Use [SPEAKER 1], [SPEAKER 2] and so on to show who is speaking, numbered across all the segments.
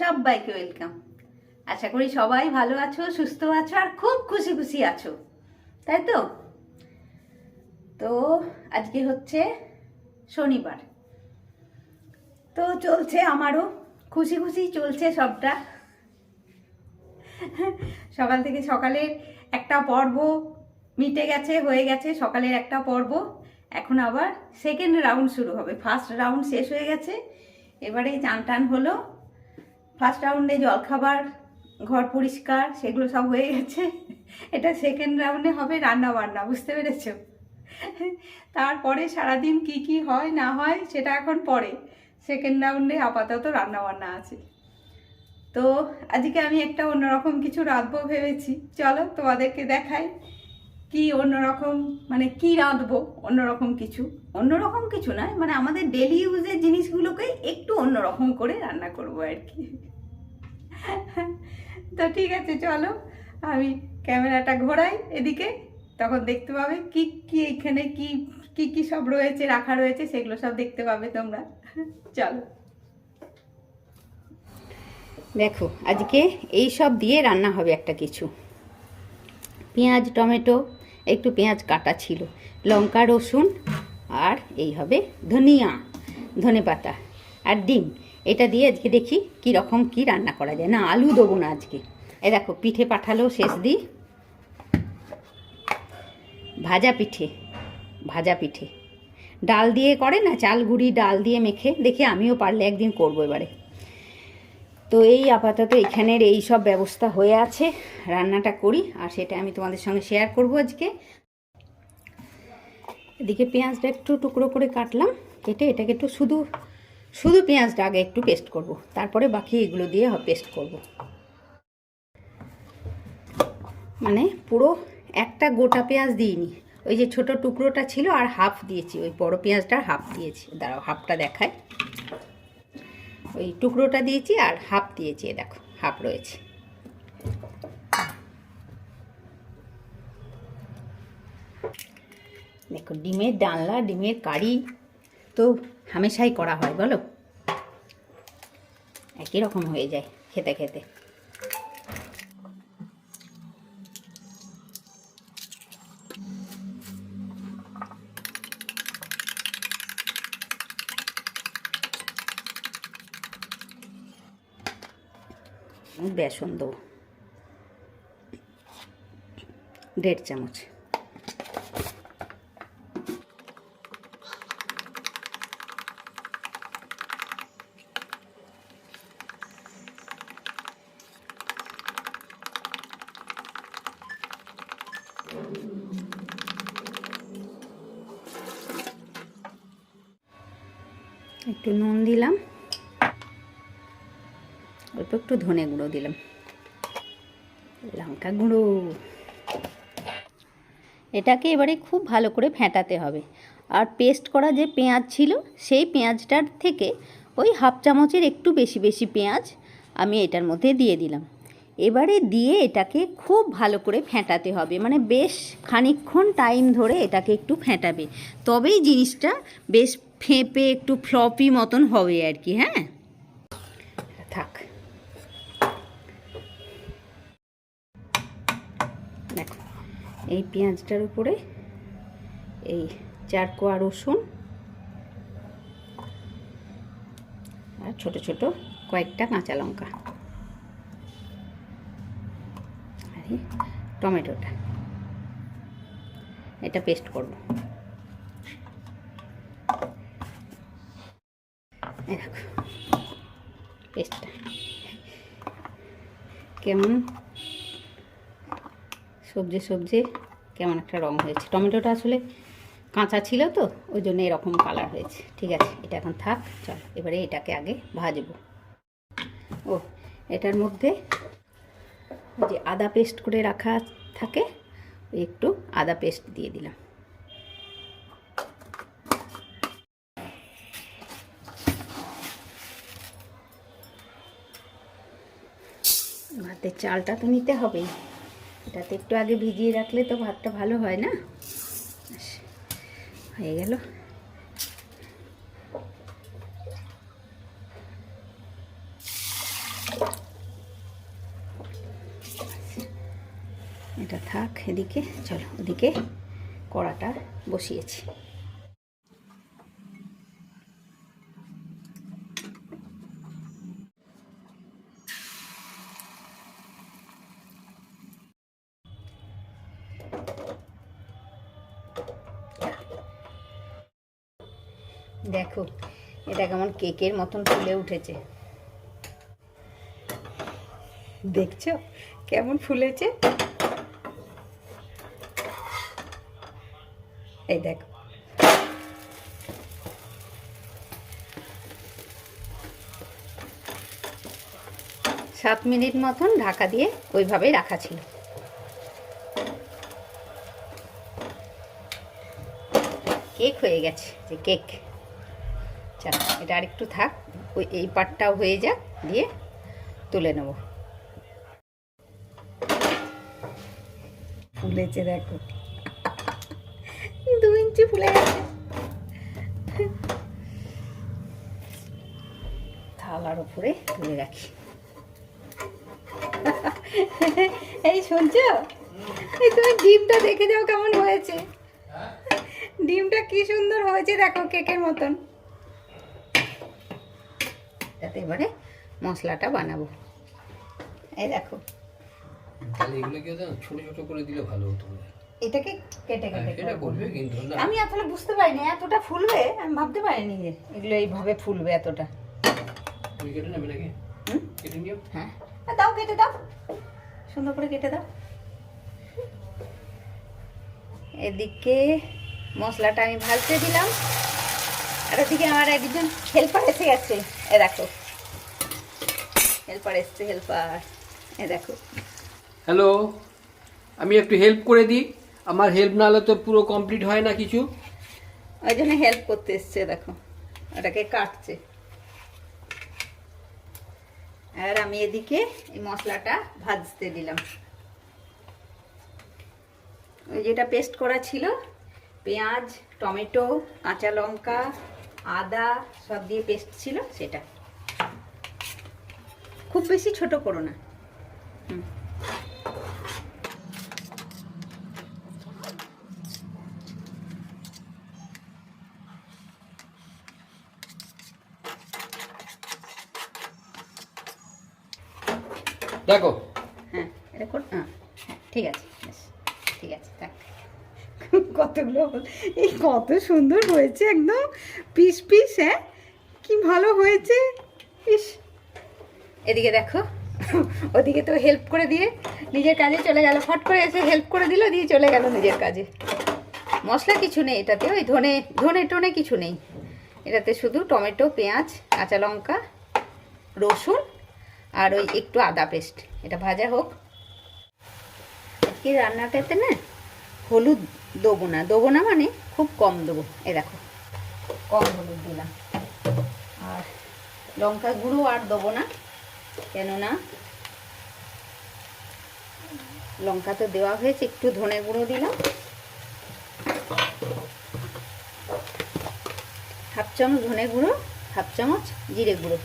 [SPEAKER 1] সবাইকে ওয়েলকাম আশা করি সবাই ভালো আছো, সুস্থ আছো, আর খুব খুশি খুশি আছো। তাই তো? তো আজকে হচ্ছে শনিবার। তো চলছে আমারও, খুশি খুশি চলছে সবটা। সকাল থেকে সকালের একটা পর্ব মিটে গেছে, হয়ে গেছে সকালের একটা পর্ব। এখন আবার সেকেন্ড রাউন্ড শুরু হবে। ফার্স্ট রাউন্ড শেষ হয়ে গেছে। এবারে চান টান হলো। ফার্স্ট রাউন্ডে জলখাবার, ঘর পরিষ্কার, সেগুলো সব হয়ে গেছে। এটা সেকেন্ড রাউন্ডে হবে রান্না বান্না বুঝতে পেরেছ? তারপরে সারাদিন কি কি হয়, না হয়, সেটা এখন পরে। সেকেন্ড রাউন্ডে আপাতত রান্না বান্না আছে। তো আজকে আমি একটা অন্যরকম কিছু রাঁধবো ভেবেছি। চলো তোমাদেরকে দেখাই কি অন্যরকম মানে কি রাঁধবো অন্যরকম কিছু। অন্যরকম কিছু নয় মানে আমাদের ডেলি ইউজের জিনিসগুলোকে একটু অন্যরকম করে রান্না করব আর কি। তো ঠিক আছে, চলো। আমি ক্যামেরাটা ঘোরাই এদিকে, তখন দেখতে পাবে কি কি এখানে কি কি কি সব রয়েছে, রাখা রয়েছে, সেগুলো সব দেখতে পাবে তোমরা। চলো। দেখো, আজকে এই সব দিয়ে রান্না হবে একটা কিছু। পেঁয়াজ, টমেটো, একটু পেঁয়াজ কাটা ছিল, লঙ্কা, রসুন আর এই হবে ধনিয়া, ধনে পাতা আর ডিম। এটা দিয়ে আজকে দেখি কি রকম কি রান্না করা যায়। না, আলু দেবো না আজকে। এ দেখো, পিঠে পাঠালো শেষ দিই ভাজা পিঠে ভাজা পিঠে। ডাল দিয়ে করে না, চাল গুঁড়ি, ডাল দিয়ে মেখে দেখি আমিও পারলে একদিন করব এবারে। তো এই আপাতত এখানের এই সব ব্যবস্থা হয়ে আছে, রান্নাটা করি আর সেটা আমি তোমাদের সঙ্গে শেয়ার করব আজকে। এদিকে পেঁয়াজটা একটু টুকরো করে কাটলাম, কেটে এটাকে একটু শুধু শুধু পেঁয়াজটা আগে একটু পেস্ট করব। তারপরে বাকি এগুলো দিয়ে পেস্ট করব। মানে পুরো একটা গোটা পেঁয়াজ দিইনি। ওই যে ছোট টুকরোটা ছিল আর হাফ দিয়েছি, ওই বড় পেঁয়াজটার হাফ দিয়েছি। দাঁড়াও হাফটা দেখায় ওই টুকরোটা দিয়েছি আর হাফ দিয়েছি দেখো হাফ রয়েছে। দেখো, ডিমের ডালনা, ডিমের কারি তো হামেশাই করা হয়, বলো? একই রকম হয়ে যায় খেতে খেতে। বেসন দেবো। দেড় চামচ। একটু নুন দিলাম। অল্প একটু ধনে গুঁড়ো দিলাম। লঙ্কা গুঁড়ো। এটাকে এবারে খুব ভালো করে ফেটাতে হবে। আর পেস্ট করা যে পেঁয়াজ ছিল, সেই পেঁয়াজটার থেকে ওই হাফ চামচের একটু বেশি বেশি পেঁয়াজ আমি এটার মধ্যে দিয়ে দিলাম। এবারে দিয়ে এটাকে খুব ভালো করে ফেটাতে হবে। মানে বেশ খানিকক্ষণ টাইম ধরে এটাকে একটু ফেটাবে। তবেই জিনিসটা বেশ ফেঁপে একটু ফ্লপি মতন হবে আর কি হ্যাঁ? থাক। দেখো, এই পেঁয়াজটার উপরে এই চার কোয়া রসুন আর ছোট ছোট কয়েকটা কাঁচা লঙ্কা। আর টমেটোটা। এটা পেস্ট করব। দেখো। পেস্টটা কেমন? সবজি সবজি, কেমন একটা রং হয়েছে। টমেটোটা আসলে কাঁচা ছিল তো, ওই জন্য এরকম কালার হয়েছে। ঠিক আছে, এটা এখন থাক, চল, এবারে এটাকে আগে ভাজবো। ও, এটার মধ্যে যে আদা পেস্ট করে রাখা থাকে, একটু আদা পেস্ট দিয়ে দিলাম। ভাতের চালটা তো নিতে হবেই। এটাতে একটু আগে ভিজিয়ে রাখলে তো ভাতটা ভালো হয় না? হয়ে গেল। এটা থাক, এদিকে, চলো, ওদিকে কড়াটা বসিয়েছি। দেখো, এটা কেমন কেকের মতন ফুলে উঠেছে। দেখছ? কেমন ফুলেছে? এই দেখো। সাত মিনিট মতন ঢাকা দিয়ে ওইভাবেই রাখা ছিল। কেক হয়ে গেছে, যে কেক। চলো এটা আরেকটু থাক, ওই এই পাটটাও হয়ে যাক, দিয়ে তুলে নেব। ফুলেছে দেখো। দু ইঞ্চি ফুলে গেছে। থালার উপরে তুলে রাখি। এই শুনছো? এই তুমি ডিমটা দেখে যাও কেমন হয়েছে। ডিমটা কি সুন্দর হয়েছে দেখো কেকের মতন। এবারে মশলাটা বানাবো। এই দেখো।
[SPEAKER 2] তাহলে এগুলো কি ছোট ছোট করে দিলে ভালো হতো
[SPEAKER 1] এটাকে কেটে
[SPEAKER 2] হ্যাঁ,
[SPEAKER 1] কেটে
[SPEAKER 2] সেটা
[SPEAKER 1] করব।
[SPEAKER 2] কিন্তু না।
[SPEAKER 1] আমি আসলে বুঝতে পারিনি এতটা ফুলবে? আমি ভাবতে পারিনি যে এগুলো এইভাবে ফুলবে এতটা।
[SPEAKER 2] তুমি কেটে নেবে নাকি? কেটে নিও।
[SPEAKER 1] হ্যাঁ। দাও কেটে দাও। সুন্দর করে কেটে দাও। এদিকে মশলাটা আমি ভাজতে দিলাম। আর ওদিকে আমার একজন হেল্পার এসে গেছে। এ দেখো। হেল্পার এসছে হেল্পার এ দেখো।
[SPEAKER 2] হ্যালো আমি একটু হেল্প করে দিই। আমার হেল্প না হলে তো পুরো কমপ্লিট হয় না কিছু।
[SPEAKER 1] ওই জন্য হেল্প করতে এসছে দেখো। ওটাকে কাটছে। আর আমি এদিকে এই মশলাটা ভাজতে দিলাম। ওই যেটা পেস্ট করা ছিল পেঁয়াজ টমেটো কাঁচা লঙ্কা আদা সব দিয়ে পেস্ট ছিল সেটা। খুব বেশি ছোট করো না। হুম।
[SPEAKER 2] দেখো।
[SPEAKER 1] হ্যাঁ এটা কর হ্যাঁ হ্যাঁ, ঠিক আছে ঠিক আছে থাক কতগুলো এই কত সুন্দর হয়েছে একদম। পিস পিস হ্যাঁ কি ভালো হয়েছে। ইস। এদিকে দেখো, ওদিকে তো হেল্প করে দিয়ে নিজের কাজে চলে গেল। ফট করে এসে হেল্প করে দিল, দিয়ে চলে গেল নিজের কাজে। মশলা কিছু নেই এটাতে, ওই ধনে ধনে টনে কিছু নেই। এটাতে শুধু টমেটো, পেঁয়াজ, কাঁচা লঙ্কা, রসুন আর ওই একটু আদা পেস্ট। এটা ভাজা হোক। আজকে রান্নাটাতে না হলুদ দেবো না। দেবো না মানে খুব কম দেবো। এ দেখো, কম হলুদ দিলাম। আর লঙ্কা গুঁড়ো আর দেবো না। কেননা লঙ্কা তো দেওয়া হয়েছে, একটু ধনে গুঁড়ো দিলাম। হাফ চামচ ধনে গুঁড়ো, হাফ চামচ জিরে গুঁড়ো।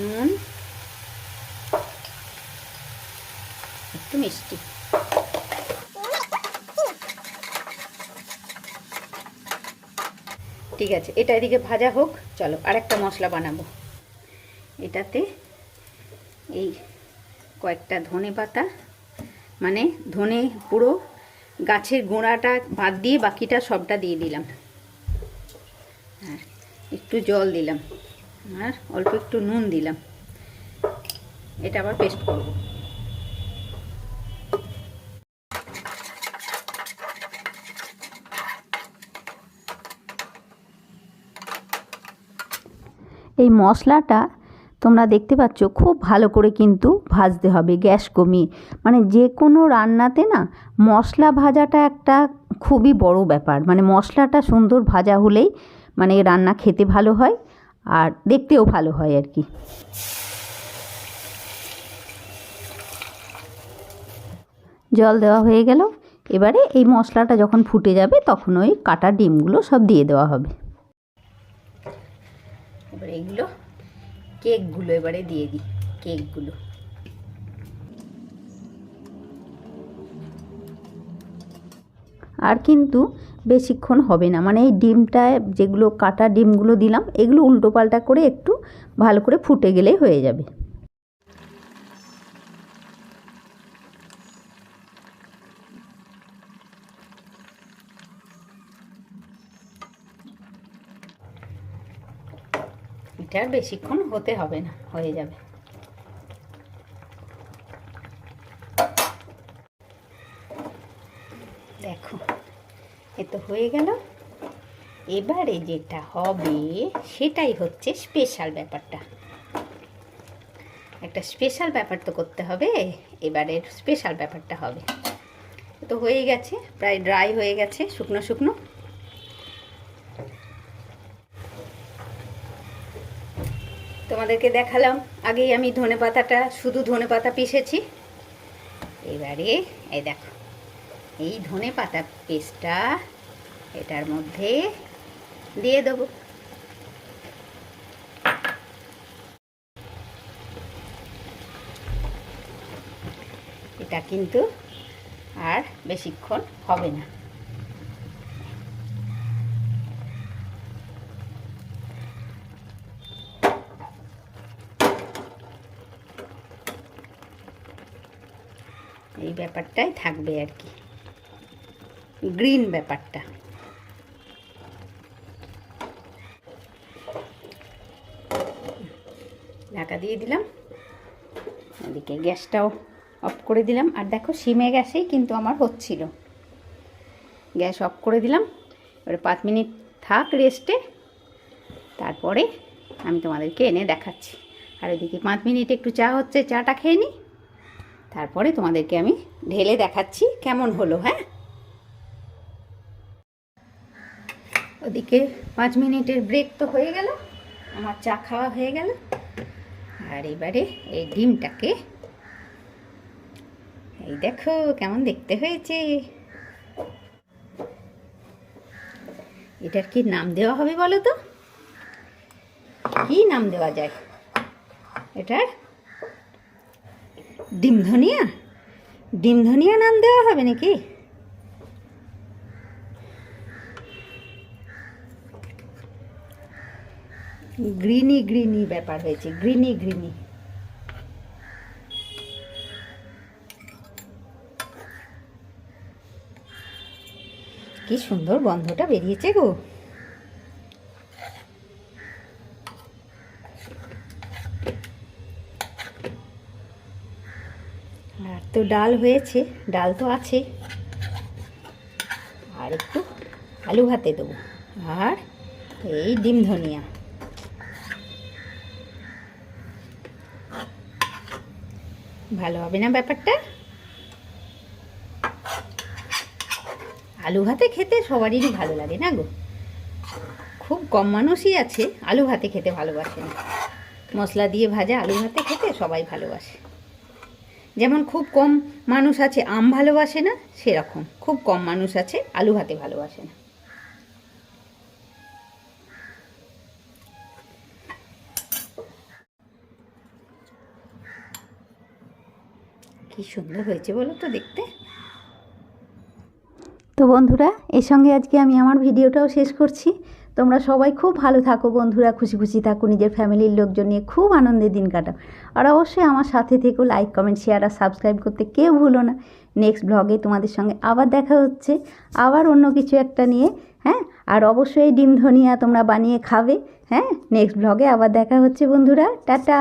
[SPEAKER 1] নুন, একটু মিষ্টি। ঠিক আছে, এটা এদিকে ভাজা হোক, চলো আরেকটা মশলা বানাবো। এটাতে এই কয়েকটা ধনে পাতা মানে ধনে পুরো গাছের গোড়াটা বাদ দিয়ে বাকিটা সবটা দিয়ে দিলাম। আর একটু জল দিলাম, আর অল্প একটু নুন দিলাম। এটা আবার পেস্ট করব।
[SPEAKER 3] এই মশলাটা তোমরা দেখতে পাচ্ছ, খুব ভালো করে কিন্তু ভাজতে হবে গ্যাস কমিয়ে। মানে যে কোনো রান্নাতে না, মশলা ভাজাটা একটা খুবই বড় ব্যাপার। মানে মশলাটা সুন্দর ভাজা হলেই মানে রান্না খেতে ভালো হয় আর দেখতেও ভালো হয় আর কি। জল দেওয়া হয়ে গেল। এবারে এই মশলাটা যখন ফুটে যাবে, তখন ওই কাটা ডিমগুলো সব দিয়ে দেওয়া হবে।
[SPEAKER 1] এবার এগুলো কেকগুলো এবারে দিয়ে দিই, কেকগুলো। আর কিন্তু বেশিক্ষণ হবে না মানে এই ডিমটায় যেগুলো কাটা ডিমগুলো দিলাম, এগুলো উল্টো পাল্টা করে একটু ভালো করে ফুটে গেলেই হয়ে যাবে। এটা আর বেশিক্ষণ হতে হবে না, হয়ে যাবে। দেখো, এ তো হয়ে গেল। এবারে যেটা হবে, সেটাই হচ্ছে স্পেশাল ব্যাপারটা। একটা স্পেশাল ব্যাপার তো করতে হবে, এবারের স্পেশাল ব্যাপারটা হবে। তো হয়ে গেছে, প্রায় ড্রাই হয়ে গেছে, শুকনো শুকনো। তোমাদেরকে দেখালাম। আগেই আমি ধনে পাতাটা শুধু ধনে পাতা পিষেছি। এবারে, এই দেখো, এই ধনে পাতা পেস্টটা এটার মধ্যে দিয়ে দেবো। এটা কিন্তু আর বেশিক্ষণ হবে না এই ব্যাপারটাই থাকবে আর কি। গ্রিন ব্যাপারটা। ঢাকা দিয়ে দিলাম। এদিকে গ্যাসটাও অফ করে দিলাম। আর দেখো, সিমে গ্যাসেই কিন্তু আমার হচ্ছিল। গ্যাস অফ করে দিলাম। এবারে পাঁচ মিনিট থাক রেস্টে। তারপরে আমি তোমাদেরকে এনে দেখাচ্ছি। আর এদিকে পাঁচ মিনিট একটু চা হচ্ছে, চাটা খেয়ে নিই তারপরে তোমাদেরকে আমি ঢেলে দেখাচ্ছি কেমন হলো হ্যাঁ? ওদিকে পাঁচ মিনিটের ব্রেক তো হয়ে গেল, আমার চা খাওয়া হয়ে গেল। আর এবারে এই ডিমটাকে, এই দেখো কেমন দেখতে হয়েছে। এটার কি নাম দেওয়া হবে বলো তো? কি নাম দেওয়া যায়? এটার? ডিম ধনিয়া? ডিম ধনিয়া নাম দেওয়া হবে নাকি? গ্রিনি গ্রিনি ব্যাপার হয়েছে, গ্রিনি গ্রিনি। কি সুন্দর গন্ধটা বেরিয়েছে গো আর তো ডাল হয়েছে, ডাল তো আছে। আর একটু আলু ভাতে দেবো। আর এই ডিম ধনিয়া। ভালো হবে না ব্যাপারটা? আলু ভাতে খেতে সবারই ভালো লাগে না গো? খুব কম মানুষই আছে আলু ভাতে খেতে ভালোবাসে না। মশলা দিয়ে ভাজা আলু ভাতে খেতে সবাই ভালোবাসে। যেমন খুব কম মানুষ আছে, আম ভালোবাসে না, সেরকম। খুব কম মানুষ আছে, আলু ভাতে ভালোবাসে না। কি সুন্দর হয়েছে বলো তো দেখতে। তো বন্ধুরা, এর সঙ্গে আজকে আমি আমার ভিডিওটাও শেষ করছি। তোমরা সবাই খুব ভালো থাকো বন্ধুরা, খুশি খুশি থাকো, নিজের ফ্যামিলির লোকজন নিয়ে খুব আনন্দে দিন কাটাও। আর অবশ্যই আমার সাথে থেকেও লাইক কমেন্ট শেয়ার আর সাবস্ক্রাইব করতে কেউ ভুলো না। নেক্সট ব্লগে তোমাদের সঙ্গে আবার দেখা হচ্ছে, আবার অন্য কিছু একটা নিয়ে হ্যাঁ? আর অবশ্যই ডিম ধনিয়া তোমরা বানিয়ে খাবে হ্যাঁ? নেক্সট ব্লগে আবার দেখা হচ্ছে বন্ধুরা, টাটা!